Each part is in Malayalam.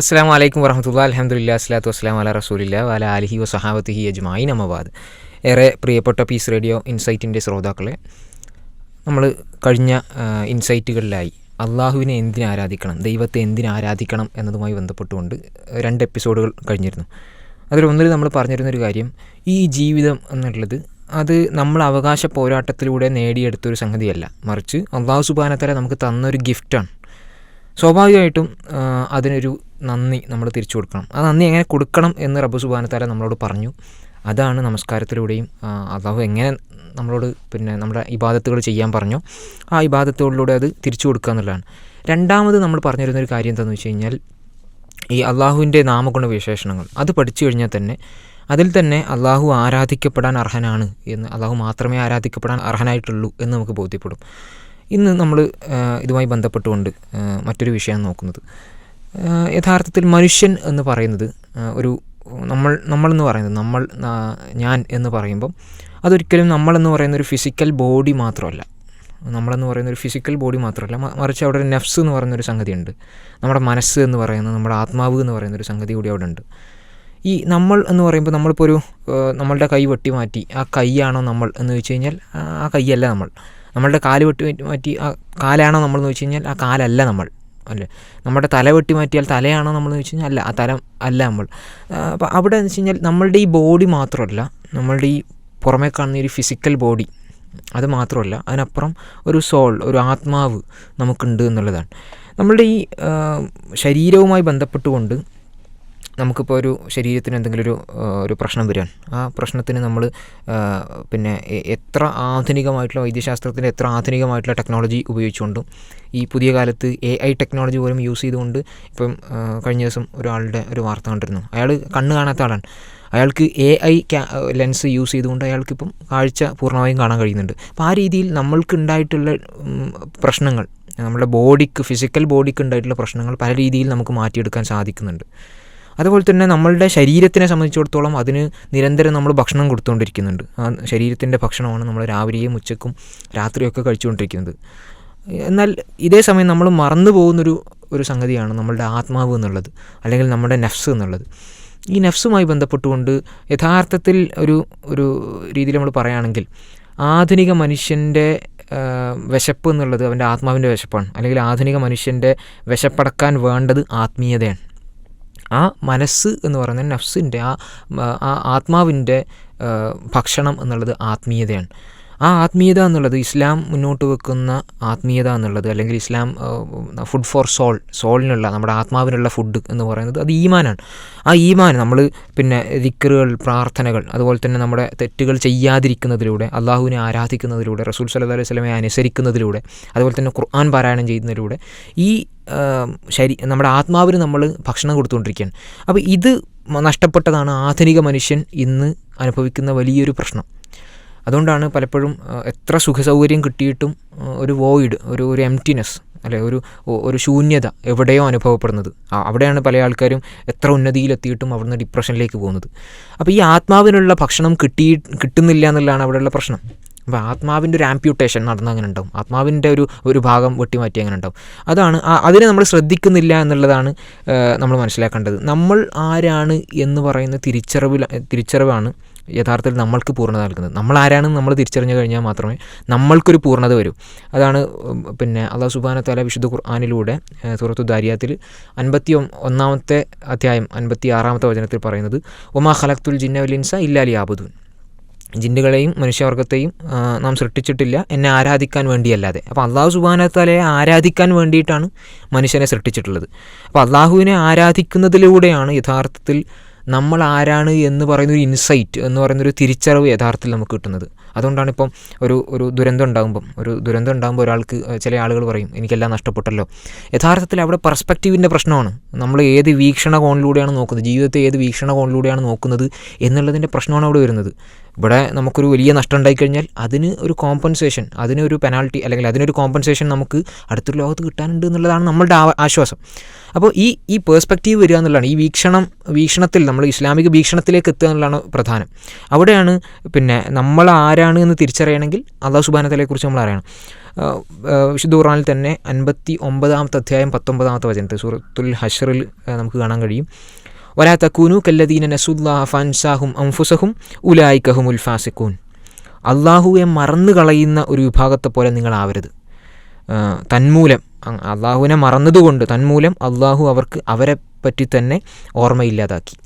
അസ്സാം വലൈക്കും വറഹമത്തുള്ള അലഹമുല്ല അസ്ലാത്തു വസ്സലാം അല റസൂലില്ല വല അലിഹി വസഹാവത്തിഹി അജ്മായി നമബാദ് ഏറെ പ്രിയപ്പെട്ട പീസ് റേഡിയോ ഇൻസൈറ്റിന്റെ ശ്രോതാക്കളെ നമ്മൾ കഴിഞ്ഞ ഇൻസൈറ്റുകളിലായി അള്ളാഹുവിനെ എന്തിനെ ആരാധിക്കണം ദൈവത്തെ എന്തിനെ ആരാധിക്കണം എന്നതുമായി ബന്ധപ്പെട്ടുകൊണ്ട് രണ്ട് എപ്പിസോഡുകൾ കഴിഞ്ഞിരുന്നു. അതിൽ ഒന്നിൽ നമ്മൾ പറഞ്ഞിരുന്നൊരു കാര്യം ഈ ജീവിതം എന്നുള്ളത് അത് നമ്മൾ അവകാശ പോരാട്ടത്തിലൂടെ നേടിയെടുത്തൊരു സംഗതിയല്ല. മറിച്ച് അള്ളാഹു സുബാനത്തല നമുക്ക് തന്നൊരു ഗിഫ്റ്റാണ്. സ്വാഭാവികമായിട്ടും അതിനൊരു നന്ദി നമ്മൾ തിരിച്ചു കൊടുക്കണം. ആ നന്ദി എങ്ങനെ കൊടുക്കണം എന്ന് റബ്ബു സുബാനത്താല നമ്മളോട് പറഞ്ഞു. അതാണ് നമസ്കാരത്തിലൂടെയും അള്ളാഹു എങ്ങനെ നമ്മളോട് പിന്നെ നമ്മുടെ ഇബാദത്തുകൾ ചെയ്യാൻ പറഞ്ഞു. ആ ഇബാദത്തുകളിലൂടെ അത് തിരിച്ചു കൊടുക്കുക എന്നുള്ളതാണ്. രണ്ടാമത് നമ്മൾ പറഞ്ഞിരുന്നൊരു കാര്യം എന്താണെന്ന് വെച്ച് കഴിഞ്ഞാൽ ഈ അള്ളാഹുവിന്റെ നാമഗുണ വിശേഷണങ്ങൾ. അത് പഠിച്ചു കഴിഞ്ഞാൽ തന്നെ അതിൽ തന്നെ അള്ളാഹു ആരാധിക്കപ്പെടാൻ അർഹനാണ് എന്ന് അള്ളാഹു മാത്രമേ ആരാധിക്കപ്പെടാൻ അർഹനായിട്ടുള്ളൂ എന്ന് നമുക്ക് ബോധ്യപ്പെടും. ഇന്ന് നമ്മൾ ഇതുമായി ബന്ധപ്പെട്ടുകൊണ്ട് മറ്റൊരു വിഷയം നോക്കുന്നത്. യഥാർത്ഥത്തിൽ മനുഷ്യൻ എന്ന് പറയുന്നത് ഒരു നമ്മൾ നമ്മളെന്ന് പറയുന്നത് നമ്മൾ ഞാൻ എന്ന് പറയുമ്പം അതൊരിക്കലും നമ്മളെന്ന് പറയുന്ന ഒരു ഫിസിക്കൽ ബോഡി മാത്രമല്ല. നമ്മളെന്ന് പറയുന്ന ഒരു ഫിസിക്കൽ ബോഡി മാത്രമല്ല. മറിച്ച് അവിടെ ഒരു നെഫ്സ് എന്ന് പറയുന്നൊരു സംഗതിയുണ്ട്. നമ്മുടെ മനസ്സ് എന്ന് പറയുന്നത് നമ്മുടെ ആത്മാവ് എന്ന് പറയുന്ന ഒരു സംഗതി കൂടി അവിടെ ഉണ്ട്. ഈ നമ്മൾ എന്ന് പറയുമ്പോൾ നമ്മളിപ്പോൾ ഒരു നമ്മളുടെ കൈ വെട്ടി മാറ്റി ആ കൈയാണോ നമ്മൾ എന്ന് വെച്ച് കഴിഞ്ഞാൽ ആ കൈയല്ല നമ്മൾ. നമ്മളുടെ കാൽ വെട്ടി മാറ്റി- ആ കാലാണോ നമ്മൾ എന്ന് വെച്ച് കഴിഞ്ഞാൽ ആ കാലല്ല നമ്മൾ. അല്ലേ? നമ്മുടെ തല വെട്ടി മാറ്റിയാൽ തലയാണോ നമ്മൾ എന്ന് വെച്ച് കഴിഞ്ഞാൽ അല്ല ആ തല അല്ല നമ്മൾ. അപ്പോൾ അവിടെ എന്ന് വെച്ച് കഴിഞ്ഞാൽ നമ്മളുടെ ഈ ബോഡി മാത്രമല്ല നമ്മളുടെ ഈ പുറമേ കാണുന്ന ഒരു ഫിസിക്കൽ ബോഡി അത് മാത്രമല്ല അതിനപ്പുറം ഒരു സോൾ ഒരു ആത്മാവ് നമുക്കുണ്ട് എന്നുള്ളതാണ്. നമ്മളുടെ ഈ ശരീരവുമായി ബന്ധപ്പെട്ടുകൊണ്ട് നമുക്കിപ്പോൾ ഒരു ശരീരത്തിന് എന്തെങ്കിലും ഒരു ഒരു പ്രശ്നം വരികയാണ് ആ പ്രശ്നത്തിന് നമ്മൾ പിന്നെ എത്ര ആധുനികമായിട്ടുള്ള വൈദ്യശാസ്ത്രത്തിന്റെ എത്ര ആധുനികമായിട്ടുള്ള ടെക്നോളജി ഉപയോഗിച്ചുകൊണ്ടും ഈ പുതിയ കാലത്ത് എ ഐ ടെക്നോളജി പോലും യൂസ് ചെയ്തുകൊണ്ട് ഇപ്പം കഴിഞ്ഞ ദിവസം ഒരാളുടെ ഒരു വാർത്ത കണ്ടിരുന്നു. അയാൾ കണ്ണ് കാണാത്ത ആളാണ്. അയാൾക്ക് എ ഐ ലെൻസ് യൂസ് ചെയ്തുകൊണ്ട് അയാൾക്കിപ്പം കാഴ്ച പൂർണമായും കാണാൻ കഴിയുന്നുണ്ട്. അപ്പോൾ ആ രീതിയിൽ നമ്മൾക്ക് ഉണ്ടായിട്ടുള്ള പ്രശ്നങ്ങൾ നമ്മുടെ ബോഡിക്ക് ഫിസിക്കൽ ബോഡിക്ക് ഉണ്ടായിട്ടുള്ള പ്രശ്നങ്ങൾ പല രീതിയിൽ നമുക്ക് മാറ്റിയെടുക്കാൻ സാധിക്കുന്നുണ്ട്. അതുപോലെ തന്നെ നമ്മളുടെ ശരീരത്തിനെ സംബന്ധിച്ചിടത്തോളം അതിന് നിരന്തരം നമ്മൾ ഭക്ഷണം കൊടുത്തുകൊണ്ടിരിക്കുന്നുണ്ട്. ആ ശരീരത്തിന്റെ ഭക്ഷണമാണ് നമ്മൾ രാവിലെയും ഉച്ചക്കും രാത്രിയൊക്കെ കഴിച്ചുകൊണ്ടിരിക്കുന്നത്. എന്നാൽ ഇതേ സമയം നമ്മൾ മറന്നു പോകുന്നൊരു ഒരു സംഗതിയാണ് നമ്മളുടെ ആത്മാവ് എന്നുള്ളത് അല്ലെങ്കിൽ നമ്മുടെ നെഫ്സ് എന്നുള്ളത്. ഈ നെഫ്സുമായി ബന്ധപ്പെട്ടുകൊണ്ട് യഥാർത്ഥത്തിൽ ഒരു ഒരു രീതിയിൽ നമ്മൾ പറയുകയാണെങ്കിൽ ആധുനിക മനുഷ്യന്റെ വിശപ്പ് എന്നുള്ളത് അവന്റെ ആത്മാവിന്റെ വിശപ്പാണ്. അല്ലെങ്കിൽ ആധുനിക മനുഷ്യന്റെ വിശപ്പടക്കാൻ വേണ്ടത് ആത്മീയതയാണ്. ആ മനസ്സ് എന്ന് പറയുന്നത് നഫ്സിന്റെ ആ ആ ആത്മാവിന്റെ ഭക്ഷണം എന്നുള്ളത് ആത്മീയതയാണ്. ആ ആത്മീയത എന്നുള്ളത് ഇസ്ലാം മുന്നോട്ട് വെക്കുന്ന ആത്മീയത എന്നുള്ളത് അല്ലെങ്കിൽ ഇസ്ലാം ഫുഡ് ഫോർ സോൾ സോളിനുള്ള നമ്മുടെ ആത്മാവിനുള്ള ഫുഡ് എന്ന് പറയുന്നത് അത് ഈമാനാണ്. ആ ഈമാൻ നമ്മൾ പിന്നെ ദിക്കറുകൾ പ്രാർത്ഥനകൾ അതുപോലെ തന്നെ നമ്മുടെ തെറ്റുകൾ ചെയ്യാതിരിക്കുന്നതിലൂടെ അള്ളാഹുവിനെ ആരാധിക്കുന്നതിലൂടെ റസൂൽ സല്ലാ അലൈഹി സ്വലമെ അനുസരിക്കുന്നതിലൂടെ അതുപോലെ തന്നെ ഖുർആൻ പാരായണം ചെയ്യുന്നതിലൂടെ ഈ ശരി നമ്മുടെ ആത്മാവിന് നമ്മൾ ഭക്ഷണം കൊടുത്തുകൊണ്ടിരിക്കുകയാണ്. അപ്പോൾ ഇത് നഷ്ടപ്പെട്ടതാണ് ആധുനിക മനുഷ്യൻ ഇന്ന് അനുഭവിക്കുന്ന വലിയൊരു പ്രശ്നം. അതുകൊണ്ടാണ് പലപ്പോഴും എത്ര സുഖസൗകര്യം കിട്ടിയിട്ടും ഒരു വോയിഡ് ഒരു ഒരു എംറ്റിനെസ് അല്ലെ ഒരു ഒരു ശൂന്യത എവിടെയോ അനുഭവപ്പെടുന്നത്. അവിടെയാണ് പല ആൾക്കാരും എത്ര ഉന്നതിയിലെത്തിയിട്ടും അവിടുന്ന് ഡിപ്രഷനിലേക്ക് പോകുന്നത്. അപ്പോൾ ഈ ആത്മാവിനുള്ള ഭക്ഷണം കിട്ടി കിട്ടുന്നില്ല എന്നുള്ളതാണ് അവിടെയുള്ള പ്രശ്നം. അപ്പോൾ ആത്മാവിന്റെ ഒരു ആംപ്യൂട്ടേഷൻ നടന്ന അങ്ങനെ ഉണ്ടാവും. ആത്മാവിന്റെ ഒരു ഒരു ഭാഗം വെട്ടിമാറ്റി അങ്ങനെ ഉണ്ടാവും. അതാണ് അതിനെ നമ്മൾ ശ്രദ്ധിക്കുന്നില്ല എന്നുള്ളതാണ് നമ്മൾ മനസ്സിലാക്കേണ്ടത്. നമ്മൾ ആരാണ് എന്ന് പറയുന്ന തിരിച്ചറിവിൽ തിരിച്ചറിവാണ് യഥാർത്ഥത്തിൽ നമ്മൾക്ക് പൂർണത നൽകുന്നത്. നമ്മൾ ആരാണെന്ന് നമ്മൾ തിരിച്ചറിഞ്ഞു കഴിഞ്ഞാൽ മാത്രമേ നമ്മൾക്കൊരു പൂർണത വരൂ. അതാണ് പിന്നെ അള്ളാഹു സുബാന തല വിശുദ്ധ ഖുർആാനിലൂടെ സൂറത്തു ദാരിയാത്തിൽ അൻപത്തി ഒന്നാമത്തെ അധ്യായം അൻപത്തി ആറാമത്തെ വചനത്തിൽ പറയുന്നത് ഒമാ ഖലഖ്തുൽ ജിന്ന വലിൻസ ഇല്ലാലി ആബുദൂൻ ജിന്നുകളെയും മനുഷ്യവർഗത്തെയും നാം സൃഷ്ടിച്ചിട്ടില്ല എന്നെ ആരാധിക്കാൻ വേണ്ടിയല്ലാതെ. അപ്പോൾ അള്ളാഹു സുബാനത്തലയെ ആരാധിക്കാൻ വേണ്ടിയിട്ടാണ് മനുഷ്യനെ സൃഷ്ടിച്ചിട്ടുള്ളത്. അപ്പോൾ അള്ളാഹുവിനെ ആരാധിക്കുന്നതിലൂടെയാണ് യഥാർത്ഥത്തിൽ നമ്മൾ ആരാണ് എന്ന് പറയുന്ന ഒരു ഇൻസൈറ്റ് എന്ന് പറയുന്ന ഒരു തിരിച്ചറിവ് യഥാർത്ഥത്തിൽ നമുക്ക് കിട്ടുന്നത്. അതുകൊണ്ടാണ് ഇപ്പം ഒരു ഒരു ദുരന്തം ഉണ്ടാകുമ്പം ഒരു ദുരന്തം ഉണ്ടാകുമ്പോൾ ഒരാൾക്ക് ചില ആളുകൾ പറയും എനിക്കെല്ലാം നഷ്ടപ്പെട്ടല്ലോ. യഥാർത്ഥത്തിൽ അവിടെ പെർസ്പെക്റ്റീവിന്റെ പ്രശ്നമാണ്. നമ്മൾ ഏത് വീക്ഷണകോണിലൂടെയാണ് നോക്കുന്നത്? ജീവിതത്തെ ഏത് വീക്ഷണകോണിലൂടെയാണ് നോക്കുന്നത്? എന്നുള്ളതിന്റെ പ്രശ്നമാണ് അവിടെ വരുന്നത്. ഇവിടെ നമുക്കൊരു വലിയ നഷ്ടം ഉണ്ടായിക്കഴിഞ്ഞാൽ അതിന് ഒരു കോമ്പൻസേഷൻ അതിന് ഒരു പെനാൾട്ടി അല്ലെങ്കിൽ അതിനൊരു കോമ്പൻസേഷൻ നമുക്ക് അടുത്തൊരു ലോകത്ത് കിട്ടാനുണ്ട് എന്നുള്ളതാണ് നമ്മളുടെ ആശ്വാസം. അപ്പോൾ ഈ ഈ പേഴ്സ്പെക്റ്റീവ് വരിക എന്നുള്ളതാണ് ഈ വീക്ഷണം വീക്ഷണത്തിൽ നമ്മൾ ഇസ്ലാമിക വീക്ഷണത്തിലേക്ക് എത്തുക എന്നുള്ളതാണ് പ്രധാനം. അവിടെയാണ് പിന്നെ നമ്മൾ ആരാണ് എന്ന് തിരിച്ചറിയണമെങ്കിൽ അള്ളാഹു സുബാനത്തലയെക്കുറിച്ച് നമ്മൾ അറിയണം. വിശുദ്ധ ഖുറാനിൽ തന്നെ അൻപത്തി ഒമ്പതാമത്തെ അധ്യായം പത്തൊമ്പതാമത്തെ വചനത്തിൽ സൂറത്തുൽ ഹഷറിൽ നമുക്ക് കാണാൻ കഴിയും. വലാ തക്കൂനു കല്ലദീന നസുല്ലാഹ ഫൻസാഹും അംഫുസഹും ഉലായിക്കഹുമുൽ ഫാസിക്കൂൻ അള്ളാഹുവെ മറന്നു കളയുന്ന ഒരു വിഭാഗത്തെ പോലെ നിങ്ങളാവരുത് തന്മൂലം. അള്ളാഹുവിനെ മറന്നതുകൊണ്ട് തന്മൂലം അള്ളാഹു അവർക്ക് അവരെ പറ്റി തന്നെ ഓർമ്മയില്ലാതാക്കി.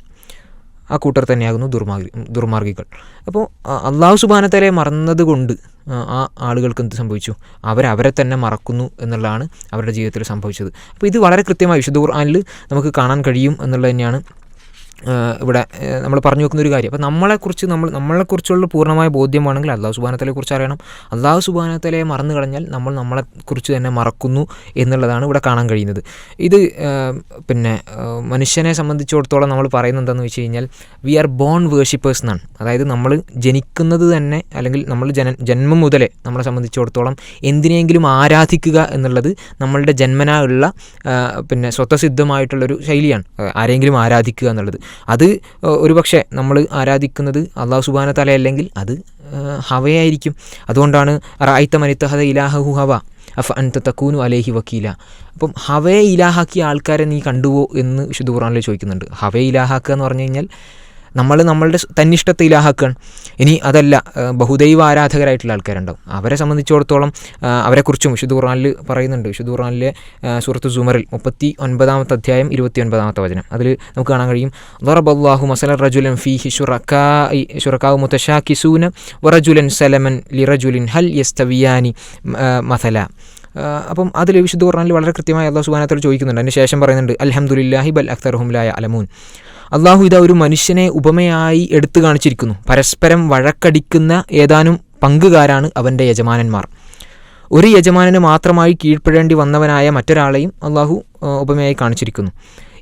ആ കൂട്ടർ തന്നെയാകുന്നു ദുർമാർഗി ദുർമാർഗികൾ. അപ്പോൾ അള്ളാഹു സുബാനത്തലെ മറന്നതുകൊണ്ട് ആ, ആളുകൾക്ക് എന്ത് സംഭവിച്ചു? അവരവരെ തന്നെ മറക്കുന്നു എന്നുള്ളതാണ് അവരുടെ ജീവിതത്തിൽ സംഭവിച്ചത്. അപ്പോൾ ഇത് വളരെ കൃത്യമായി വിശുദ്ധ ഖുർആാനിൽ നമുക്ക് കാണാൻ കഴിയും എന്നുള്ളത് തന്നെയാണ്. ഇവിടെ നമ്മൾ പറഞ്ഞു വെക്കുന്ന ഒരു കാര്യം. അപ്പോൾ നമ്മളെക്കുറിച്ച് നമ്മൾ നമ്മളെക്കുറിച്ചുള്ള പൂർണമായ ബോധ്യം വേണമെങ്കിൽ അള്ളാഹു സുബാനത്തലെ കുറിച്ച് അറിയണം അള്ളാഹു സുബാനത്തലെ മറന്നു കളഞ്ഞാൽ നമ്മൾ നമ്മളെക്കുറിച്ച് തന്നെ മറക്കുന്നു എന്നുള്ളതാണ് ഇവിടെ കാണാൻ കഴിയുന്നത്. ഇത് പിന്നെ മനുഷ്യനെ സംബന്ധിച്ചിടത്തോളം നമ്മൾ പറയുന്നത് എന്താണെന്ന് വെച്ച് കഴിഞ്ഞാൽ വി ആർ ബോൺ വേർഷിപ്പേഴ്സ് എന്നാണ്. അതായത് നമ്മൾ ജനിക്കുന്നത് തന്നെ അല്ലെങ്കിൽ നമ്മൾ ജന ജന്മം മുതലേ നമ്മളെ സംബന്ധിച്ചിടത്തോളം എന്തിനെങ്കിലും ആരാധിക്കുക എന്നുള്ളത് നമ്മളുടെ ജന്മനാ ഉള്ള പിന്നെ സ്വതസിദ്ധമായിട്ടുള്ളൊരു ശൈലിയാണ്. ആരെങ്കിലും ആരാധിക്കുക എന്നുള്ളത്. അത് ഒരുപക്ഷെ നമ്മൾ ആരാധിക്കുന്നത് അള്ളാഹു സുബാന തല അല്ലെങ്കിൽ അത് ഹവയായിരിക്കും. അതുകൊണ്ടാണ് റായിത്ത മനിത്തഹദ ഇലാഹു ഹവ അഫ് അൻത തക്കൂനു അലേഹി വക്കീല. അപ്പം ഹവയെ ഇലാഹാക്കിയ ആൾക്കാരെ നീ കണ്ടുവോ എന്ന് വിശുദ്ധ ഖുറാനിൽ ചോദിക്കുന്നുണ്ട്. ഹവയെ ഇലാഹാക്കുക എന്ന് പറഞ്ഞു കഴിഞ്ഞാൽ നമ്മൾ നമ്മളുടെ തന്നിഷ്ടത്തെ ഇലാഹാക്കുകയാണ് ഇനി അതല്ല ബഹുദൈവ ആരാധകരായിട്ടുള്ള ആൾക്കാരുണ്ടാവും. അവരെ സംബന്ധിച്ചിടത്തോളം അവരെക്കുറിച്ചും വിശുദ്ധ ഖുറാനിൽ പറയുന്നുണ്ട്. വിശുദ്ധ സുഹൃത്ത് സൂറത്ത് സുമറിൽ മുപ്പത്തി ഒൻപതാമത്തെ അധ്യായം ഇരുപത്തി ഒൻപതാമത്തെ വചനം. അതിൽ നമുക്ക് കാണാൻ കഴിയും. ദറബല്ലാഹു മസല റജുലൻ ഫീഹി ഷുറക്കാ ഷുറക്കാവ് മുത്തഷാക്കിസൂന വറജുലൻ സലമൻ ലിറജുലിൻ ഹൽ യസ്തവിയാനി മസല അപ്പം അതിൽ വിശുദ്ധ ഖുർആനിൽ വളരെ കൃത്യമായി അള്ളാഹു സുബാനത്തോട് ചോദിക്കുന്നുണ്ട്. അതിന് ശേഷം പറയുന്നുണ്ട് അൽഹംദുലില്ലാഹി ബൽ അക്തർഹും ലായ അലമൂൻ അള്ളാഹു ഇതാ ഒരു മനുഷ്യനെ ഉപമയായി എടുത്തു കാണിച്ചിരിക്കുന്നു. പരസ്പരം വഴക്കടിക്കുന്ന ഏതാനും പങ്കുകാരാണ് അവന്റെ യജമാനന്മാർ. ഒരു യജമാനന് മാത്രമായി കീഴ്പ്പെടേണ്ടി വന്നവനായ മറ്റൊരാളെയും അള്ളാഹു ഉപമയായി കാണിച്ചിരിക്കുന്നു.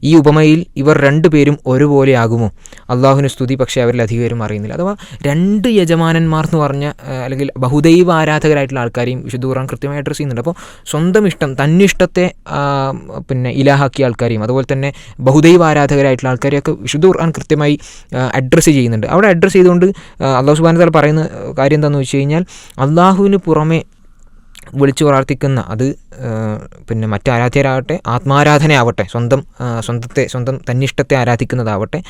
ഈ ഉപമയിൽ ഇവർ രണ്ടുപേരും ഒരുപോലെ ആകുമോ? അള്ളാഹുവിന് സ്തുതി പക്ഷേ അവരിൽ അധികരും അറിയുന്നില്ല. അഥവാ രണ്ട് യജമാനന്മാർ എന്ന് പറഞ്ഞ അല്ലെങ്കിൽ ബഹുദൈവ ആരാധകരായിട്ടുള്ള ആൾക്കാരെയും വിശുദ്ധ ഖുർആൻ കൃത്യമായി അഡ്രസ്സ് ചെയ്യുന്നുണ്ട്. അപ്പോൾ സ്വന്തം ഇഷ്ടം തന്നിഷ്ടത്തെ പിന്നെ ഇലാഹാക്കിയ ആൾക്കാരെയും അതുപോലെ തന്നെ ബഹുദൈവ ആരാധകരായിട്ടുള്ള ആൾക്കാരെയൊക്കെ വിശുദ്ധ ഖുർആൻ കൃത്യമായി അഡ്രസ്സ് ചെയ്യുന്നുണ്ട്. അവിടെ അഡ്രസ്സ് ചെയ്തുകൊണ്ട് അള്ളാഹു സുബാന താല പറയുന്ന കാര്യം എന്താണെന്ന് വെച്ച് കഴിഞ്ഞാൽ അള്ളാഹുവിന് പുറമെ വിളിച്ചു പ്രാർത്ഥിക്കുന്ന അത് പിന്നെ മറ്റ് ആരാധ്യരാകട്ടെ ആത്മാരാധനയാവട്ടെ സ്വന്തം സ്വന്തത്തെ സ്വന്തം തന്നിഷ്ടത്തെ ആരാധിക്കുന്നതാവട്ടെ.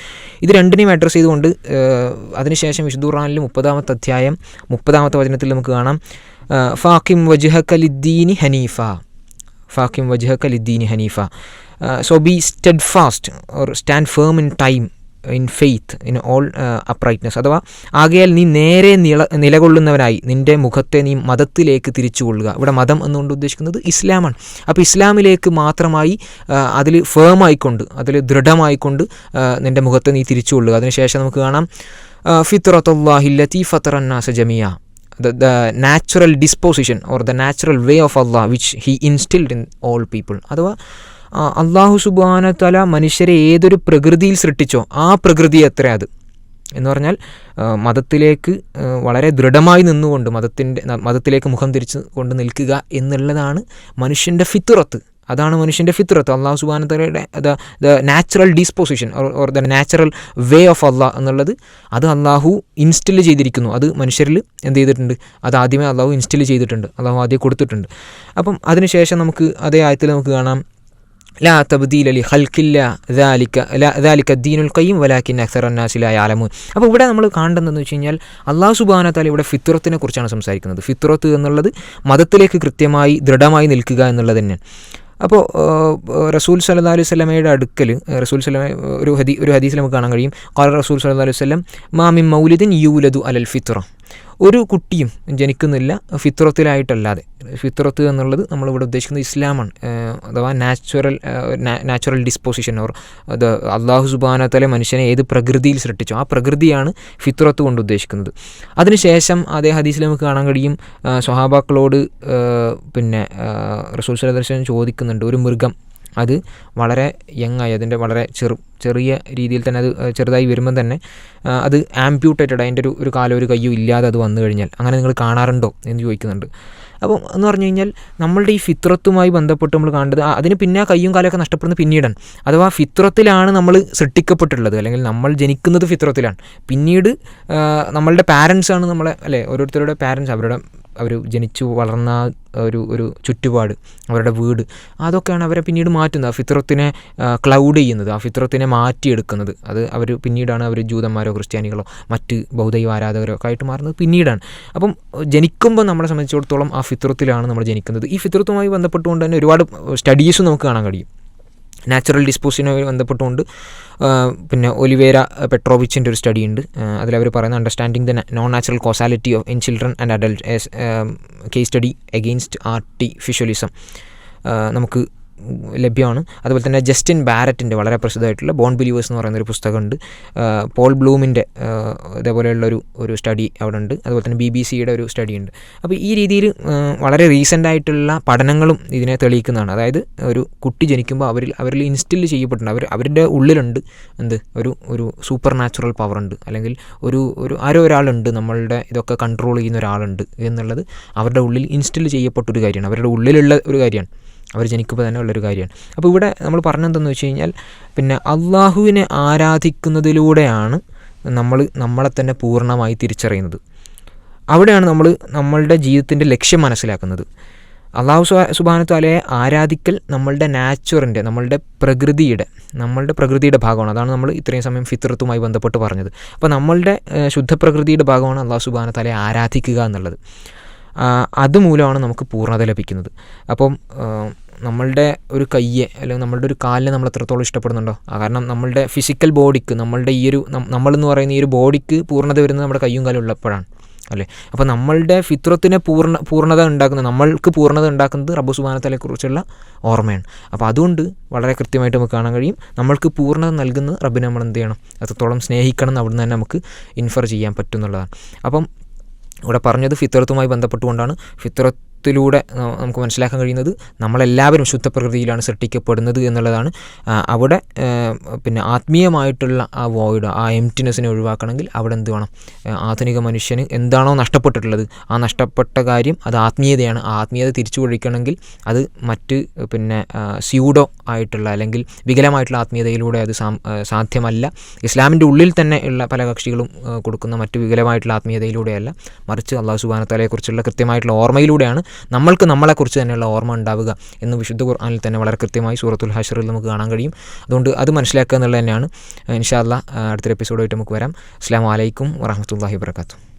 ഇത് രണ്ടിനെയും അഡ്രസ്സ് ചെയ്തുകൊണ്ട് അതിനുശേഷം വിശുദ്ധ ഖുർആനിൽ മുപ്പതാമത്തെ അധ്യായം മുപ്പതാമത്തെ വചനത്തിൽ നമുക്ക് കാണാം. ഫാക്കിം വജുഹക്കലിദ്ദീനി ഹനീഫ. ഫാക്കിം വജുഹക്കലിദ്ദീനി Haneefa. So be steadfast or stand firm in time in faith in all uprightness അഥവാ ആകയാൽ നീ നേരെ നില നിലകൊള്ളുന്നവനായി. നിന്റെ മുഖത്തെ നീ മതത്തിലേക്ക് തിരിച്ചുകൊള്ളുക. ഇവിടെ മതം എന്നുകൊണ്ട് ഉദ്ദേശിക്കുന്നത് ഇസ്ലാമാണ്. അപ്പോൾ ഇസ്ലാമിലേക്ക് മാത്രമായി അതിൽ ഫേമായിക്കൊണ്ട് അതിൽ ദൃഢമായിക്കൊണ്ട് നിന്റെ മുഖത്തെ നീ തിരിച്ചുകൊള്ളുക. അതിനുശേഷം നമുക്ക് കാണാം ഫിത്രത്തുല്ലാഹില്ലത്തി ഫത്തറന്നാസ ജമിയ the, the natural disposition or the natural way of Allah which he instilled in all people. അഥവാ അള്ളാഹു സുബാനത്തല മനുഷ്യരെ ഏതൊരു പ്രകൃതിയിൽ സൃഷ്ടിച്ചോ ആ പ്രകൃതി എത്ര അത്. എന്ന് പറഞ്ഞാൽ മതത്തിലേക്ക് വളരെ ദൃഢമായി നിന്നുകൊണ്ട് മതത്തിന്റെ മതത്തിലേക്ക് മുഖം തിരിച്ച് കൊണ്ട് നിൽക്കുക എന്നുള്ളതാണ് മനുഷ്യന്റെ ഫിത്തുറത്ത് അതാണ് മനുഷ്യന്റെ ഫിത്തുറത്ത് അള്ളാഹു സുബാനത്തലയുടെ the the natural disposition or the natural way of Allah എന്നുള്ളത് അത് അള്ളാഹു ഇൻസ്റ്റിൽ ചെയ്തിരിക്കുന്നു. അത് മനുഷ്യരിൽ എന്ത് ചെയ്തിട്ടുണ്ട്? അത് ആദ്യമേ അള്ളാഹു ഇൻസ്റ്റിൽ ചെയ്തിട്ടുണ്ട്. അള്ളാഹു ആദ്യം കൊടുത്തിട്ടുണ്ട്. അപ്പം അതിനുശേഷം നമുക്ക് അതേ ആയത്തിൽ നമുക്ക് കാണാം. ലാ തബ്ദീൽ അലി ഹൽക്കില്ല ദാലിക്ക ദീനുൽ കയ്യും വലാക്കിൻ അക്സർ അന്നാസിലായ അപ്പോൾ ഇവിടെ നമ്മൾ കാണേണ്ടതെന്ന് വെച്ച് കഴിഞ്ഞാൽ അള്ളാഹു സുബാന താല ഇവിടെ ഫിത്തുറത്തിനെ കുറിച്ചാണ് സംസാരിക്കുന്നത്. ഫിത്തുറത്ത് എന്നുള്ളത് മതത്തിലേക്ക് കൃത്യമായി ദൃഢമായി നിൽക്കുക എന്നുള്ളത് തന്നെയാണ്. അപ്പോൾ റസൂൽ സല്ലാ അലൈഹി സ്വലമയുടെ അടുക്കൽ റസൂൽ സ്വലമ ഒരു ഹദീ ഒരു ഹദീസിൽ നമുക്ക് കാണാൻ കഴിയും. ഖാല റസൂൽ സല്ലാ അലൈഹി സ്വലം മാമിൻ മൗലിദിൻ യൂലദു അലൽ ഫിത്തുറ ഒരു കുട്ടിയും ജനിക്കുന്നില്ല ഫിത്രത്തിലായിട്ടല്ലാതെ ഫിത്രത്ത് എന്നുള്ളത് നമ്മളിവിടെ ഉദ്ദേശിക്കുന്നത് ഇസ്ലാമാണ്. അഥവാ നാച്ചുറൽ നാച്ചുറൽ ഡിസ്പോസിഷൻ ഓർ അത് അള്ളാഹു സുബാനത്തലെ മനുഷ്യനെ ഏത് പ്രകൃതിയിൽ സൃഷ്ടിച്ചോ ആ പ്രകൃതിയാണ് ഫിത്രത്ത് കൊണ്ട് ഉദ്ദേശിക്കുന്നത്. അതിനുശേഷം അതേ ഹദീസിൽ നമുക്ക് കാണാൻ കഴിയും സ്വഹാബാക്കളോട് പിന്നെ റസൂൽ സലദർശൻ ചോദിക്കുന്നുണ്ട് ഒരു മൃഗം അത് വളരെ യങ്ങായി അതിന്റെ വളരെ ചെറു ചെറിയ രീതിയിൽ തന്നെ അത് ചെറുതായി വരുമ്പം തന്നെ അത് ആംപ്യൂട്ടേറ്റഡ് അതിന്റെ ഒരു ഒരു കാലം ഒരു കയ്യോ ഇല്ലാതെ അത് വന്നു കഴിഞ്ഞാൽ അങ്ങനെ നിങ്ങൾ കാണാറുണ്ടോ എന്ന് ചോദിക്കുന്നുണ്ട്. അപ്പോൾ എന്ന് പറഞ്ഞു കഴിഞ്ഞാൽ നമ്മളുടെ ഈ ഫിത്രത്തുമായി ബന്ധപ്പെട്ട് നമ്മൾ കാണേണ്ടത് അതിന് പിന്നെ കയ്യും കാലമൊക്കെ നഷ്ടപ്പെടുന്നത് പിന്നീടാണ്. അഥവാ ഫിത്രത്തിലാണ് നമ്മൾ സൃഷ്ടിക്കപ്പെട്ടിട്ടുള്ളത് അല്ലെങ്കിൽ നമ്മൾ ജനിക്കുന്നത് ഫിത്രത്തിലാണ്. പിന്നീട് നമ്മളുടെ പാരൻസാണ് നമ്മളെ അല്ലേ ഓരോരുത്തരുടെ പാരൻസ് അവരുടെ അവർ ജനിച്ചു വളർന്ന ഒരു ഒരു ചുറ്റുപാട് അവരുടെ വീട് അതൊക്കെയാണ് അവരെ പിന്നീട് മാറ്റുന്നത്. ആ ഫിത്രത്തിനെ ക്ലൗഡ് ചെയ്യുന്നത് ആ ഫിത്രത്തിനെ മാറ്റിയെടുക്കുന്നത്. അത് അവർ പിന്നീടാണ് അവർ ജൂതന്മാരോ ക്രിസ്ത്യാനികളോ മറ്റ് ബൗദ്ധൈവ ആരാധകരോ ഒക്കെ ആയിട്ട് മാറുന്നത് പിന്നീടാണ്. അപ്പം ജനിക്കുമ്പോൾ നമ്മളെ സംബന്ധിച്ചിടത്തോളം ആ ഫിത്രത്തിലാണ് നമ്മൾ ജനിക്കുന്നത്. ഈ ഫിത്രത്തുമായി ബന്ധപ്പെട്ടുകൊണ്ട് തന്നെ ഒരുപാട് സ്റ്റഡീസ് നമുക്ക് കാണാൻ കഴിയും. നാച്ചുറൽ ഡിസ്പോസിനുമായി ബന്ധപ്പെട്ടുകൊണ്ട് പിന്നെ ഒലിവേര പെട്രോവിച്ചിന്റെ ഒരു സ്റ്റഡി ഉണ്ട് അതിലവർ പറയുന്ന understanding the non natural causality of in children and adult case study against artificialism നമുക്ക് ലഭ്യമാണ്. അതുപോലെ തന്നെ ജസ്റ്റിൻ ബാരറ്റിന്റെ വളരെ പ്രസിദ്ധമായിട്ടുള്ള ബോൺ ബിലീവേഴ്സ് എന്ന് പറയുന്ന ഒരു പുസ്തകമുണ്ട്. പോൾ ബ്ലൂമിന്റെ ഇതേപോലെയുള്ള ഒരു ഒരു സ്റ്റഡി അവിടെ ഉണ്ട് അതുപോലെ തന്നെ ബി ബി സിയുടെ ഒരു സ്റ്റഡി ഉണ്ട് അപ്പോൾ ഈ രീതിയിൽ വളരെ റീസെന്റ് ആയിട്ടുള്ള പഠനങ്ങളും ഇതിനെ തെളിയിക്കുന്നതാണ്. അതായത് ഒരു കുട്ടി ജനിക്കുമ്പോൾ അവരിൽ അവരിൽ ഇൻസ്റ്റിൽ ചെയ്യപ്പെട്ടുണ്ട് അവർ അവരുടെ ഉള്ളിലുണ്ട്. എന്ത്? ഒരു ഒരു സൂപ്പർ നാച്ചുറൽ പവർ ഉണ്ട് അല്ലെങ്കിൽ ഒരു ഒരു ആരോ ഒരാളുണ്ട് നമ്മളുടെ ഇതൊക്കെ കൺട്രോൾ ചെയ്യുന്ന ഒരാളുണ്ട് എന്നുള്ളത് അവരുടെ ഉള്ളിൽ ഇൻസ്റ്റിൽ ചെയ്യപ്പെട്ടൊരു കാര്യമാണ്. അവരുടെ ഉള്ളിലുള്ള ഒരു കാര്യമാണ്. അവർ ജനിക്കുമ്പോൾ തന്നെ ഉള്ളൊരു കാര്യമാണ്. അപ്പോൾ ഇവിടെ നമ്മൾ പറഞ്ഞെന്തെന്ന് വെച്ച് കഴിഞ്ഞാൽ പിന്നെ അള്ളാഹുവിനെ ആരാധിക്കുന്നതിലൂടെയാണ് നമ്മൾ നമ്മളെ തന്നെ പൂർണമായി തിരിച്ചറിയുന്നത്. അവിടെയാണ് നമ്മൾ നമ്മളുടെ ജീവിതത്തിന്റെ ലക്ഷ്യം മനസ്സിലാക്കുന്നത്. അള്ളാഹു സുബാനത്താലയെ ആരാധിക്കൽ നമ്മളുടെ നാച്ചുറിന്റെ നമ്മളുടെ പ്രകൃതിയുടെ നമ്മളുടെ പ്രകൃതിയുടെ ഭാഗമാണ്. അതാണ് നമ്മൾ ഇത്രയും സമയം ഫിത്രത്തുമായി ബന്ധപ്പെട്ട് പറഞ്ഞത്. അപ്പോൾ നമ്മളുടെ ശുദ്ധപ്രകൃതിയുടെ ഭാഗമാണ് അള്ളാഹു സുബാനത്താലയെ ആരാധിക്കുക എന്നുള്ളത്. അതുമൂലമാണ് നമുക്ക് പൂർണത ലഭിക്കുന്നത്. അപ്പം നമ്മളുടെ ഒരു കയ്യെ അല്ലെങ്കിൽ നമ്മളുടെ ഒരു കാലിനെ നമ്മൾ എത്രത്തോളം ഇഷ്ടപ്പെടുന്നുണ്ടോ? കാരണം നമ്മളുടെ ഫിസിക്കൽ ബോഡിക്ക് നമ്മളുടെ ഈ ഒരു നമ്മളെന്ന് പറയുന്ന ഈ ഒരു ബോഡിക്ക് പൂർണത വരുന്നത് നമ്മുടെ കയ്യും കാലും ഉള്ളപ്പോഴാണ്. അല്ലേ? അപ്പോൾ നമ്മളുടെ ഫിത്രത്തിനെ പൂർണ പൂർണത ഉണ്ടാക്കുന്നത് നമ്മൾക്ക് പൂർണത ഉണ്ടാക്കുന്നത് റബ്ബു സുബാനത്തലെക്കുറിച്ചുള്ള ഓർമ്മയാണ്. അപ്പോൾ അതുകൊണ്ട് വളരെ കൃത്യമായിട്ട് നമുക്ക് കാണാൻ കഴിയും. നമ്മൾക്ക് പൂർണത നൽകുന്നത് റബ്ബിനെ നമ്മൾ എന്ത് ചെയ്യണം? എത്രത്തോളം സ്നേഹിക്കണം എന്ന് അവിടുന്ന് തന്നെ നമുക്ക് ഇൻഫർ ചെയ്യാൻ പറ്റും എന്നുള്ളതാണ് അപ്പം ഇവിടെ പറഞ്ഞത് ഫിത്തറത്തുമായി ബന്ധപ്പെട്ടുകൊണ്ടാണ്. ഫിത്രത്തിലൂടെ നമുക്ക് മനസ്സിലാക്കാൻ കഴിയുന്നത് നമ്മളെല്ലാവരും ശുദ്ധപ്രകൃതിയിലാണ് സൃഷ്ടിക്കപ്പെടുന്നത് എന്നുള്ളതാണ്. അവിടെ പിന്നെ ആത്മീയമായിട്ടുള്ള ആ വോയിഡ് ആ എംറ്റിനെസ്സിനെ ഒഴിവാക്കണമെങ്കിൽ അവിടെ എന്ത് വേണം? ആധുനിക മനുഷ്യന് എന്താണോ നഷ്ടപ്പെട്ടിട്ടുള്ളത്. ആ നഷ്ടപ്പെട്ട കാര്യം അത് ആത്മീയതയാണ്. ആ ആത്മീയത തിരിച്ചു കൊഴിക്കണമെങ്കിൽ അത് മറ്റ് പിന്നെ സ്യൂഡോ ആയിട്ടുള്ള അല്ലെങ്കിൽ വികലമായിട്ടുള്ള ആത്മീയതയിലൂടെ അത് സാധ്യമല്ല. ഇസ്ലാമിന്റെ ഉള്ളിൽ തന്നെ ഉള്ള പല കക്ഷികളും കൊടുക്കുന്ന മറ്റ് വികലമായിട്ടുള്ള ആത്മീയതയിലൂടെയല്ല. മറിച്ച് അള്ളാഹു സുബാനത്തലയെക്കുറിച്ചുള്ള കൃത്യമായിട്ടുള്ള ഓർമ്മയിലൂടെയാണ് നമ്മൾക്ക് നമ്മളെക്കുറിച്ച് തന്നെയുള്ള ഓർമ്മ ഉണ്ടാവുക എന്ന് വിശുദ്ധ ഖുർആാനിൽ തന്നെ വളരെ കൃത്യമായി സൂറത്തുൽ ഹഷറിൽ നമുക്ക് കാണാൻ കഴിയും. അതുകൊണ്ട് അത് മനസ്സിലാക്കുക എന്നുള്ളത് തന്നെയാണ്. ഇൻഷാല്ല അടുത്തൊരു എപ്പിസോഡായിട്ട് നമുക്ക് വരാം. അസ്സാം വലൈക്കും വറഹമത്തല്ലാഹി വാത്തു